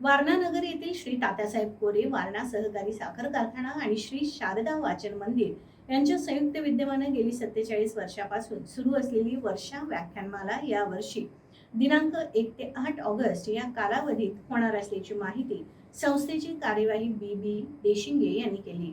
वारणा नगर येथील श्री तात्यासाहेब कोरे वारणा सहकारी साखर कारखाना आणि श्री शारदा वाचन मंदिर यांच्या संयुक्त विद्यमानं गेली सत्तेचाळीस वर्षापासून सुरू असलेली वर्षा व्याख्यानमाला या वर्षी दिनांक एक ते आठ ऑगस्ट या कालावधीत होणार असल्याची माहिती संस्थेचे कार्यवाही बी बी देशिंगे यांनी केली.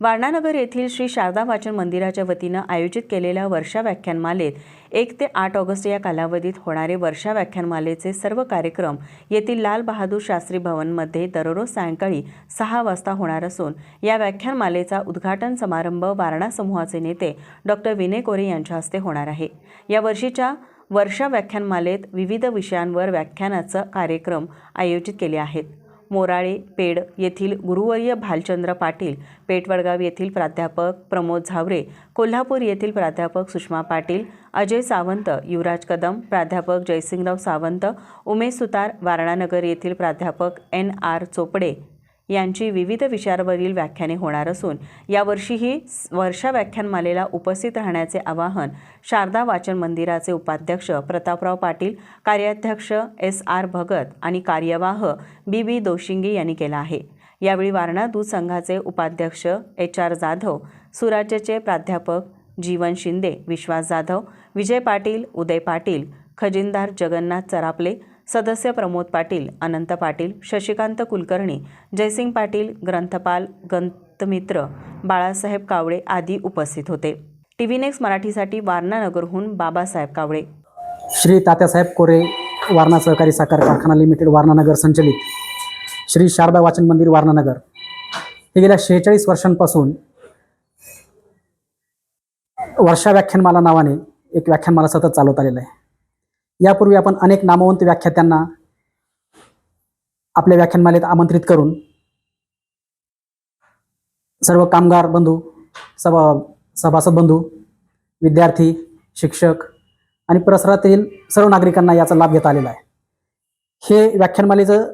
वारणानगर येथील श्री शारदा वाचन मंदिराच्या वतीनं आयोजित केलेल्या वर्षा व्याख्यानमालेत एक ते आठ ऑगस्ट या कालावधीत होणारे वर्षा व्याख्यानमालेचे सर्व कार्यक्रम येथील लाल बहादूर शास्त्री भवनमध्ये दररोज सायंकाळी सहा वाजता होणार असून या व्याख्यानमालेचा उद्घाटन समारंभ वारणा समूहाचे नेते डॉक्टर विनय कोरे यांच्या हस्ते होणार आहे. या वर्षीच्या वर्षा व्याख्यानमालेत विविध विषयांवर व्याख्यानाचं कार्यक्रम आयोजित केले आहेत. मोराळे पेड येथील गुरुवर्य भालचंद्र पाटील पेटवडगाव येथील प्राध्यापक प्रमोद झावरे कोल्हापूर येथील प्राध्यापक सुषमा पाटील अजय सावंत युवराज कदम प्राध्यापक जयसिंगराव सावंत उमेश सुतार वारणानगर येथील प्राध्यापक एन आर चोपडे यांची विविध विषयावरील व्याख्याने होणार असून यावर्षीही वर्षा व्याख्यानमालेला उपस्थित राहण्याचे आवाहन शारदा वाचन मंदिराचे उपाध्यक्ष प्रतापराव पाटील कार्याध्यक्ष एस आर भगत आणि कार्यवाह बी बी दोशिंगे यांनी केला आहे. यावेळी वारणा दूध संघाचे उपाध्यक्ष एच आर जाधव सुराज्यचे प्राध्यापक जीवन शिंदे विश्वास जाधव विजय पाटील उदय पाटील खजिनदार जगन्नाथ चरापले सदस्य प्रमोद पाटील अनंत पाटील शशिकांत कुलकर्णी जयसिंग पाटील ग्रंथपाल गंतमित्र बाळासाहेब कावळे आदी उपस्थित होते. टी व्ही नेक्स्ट मराठीसाठी वारणानगरहून बाबासाहेब कावळे. श्री तात्यासाहेब कोरे वारणा सहकारी साखर कारखाना लिमिटेड वारणानगर संचलित. श्री शारदा वाचन मंदिर वारणानगर हे गेल्या शेहेचाळीस वर्षांपासून वर्षा व्याख्यानमाला नावाने एक व्याख्यानमाला सतत चालवत आलेलं आहे. यापूर्वी आपण अनेक नामवंत व्याख्यात्यांना आपल्या व्याख्यानमालेत आमंत्रित करून सर्व कामगार बंधू सभा सभासद बंधू विद्यार्थी शिक्षक आणि परिसरातील सर्व नागरिकांना याचा लाभ घेता आलेला आहे. हे व्याख्यानमालेचं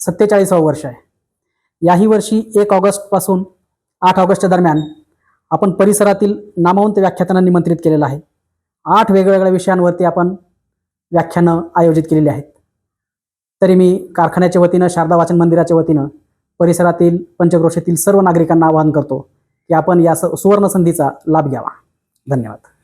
सत्तेचाळीसावं वर्ष आहे. याही वर्षी एक ऑगस्टपासून आठ ऑगस्टच्या दरम्यान आपण परिसरातील नामवंत व्याख्यात्यांना निमंत्रित केलेलं आहे. आठ वेगवेगळ्या विषयांवरती आपण व्याख्यानं आयोजित केलेली आहेत. तरी मी कारखान्याच्या वतीनं शारदा वाचन मंदिराच्या वतीनं परिसरातील पंचक्रोशीतील सर्व नागरिकांना आवाहन करतो की आपण या स- सुवर्ण संधीचा लाभ घ्यावा. धन्यवाद.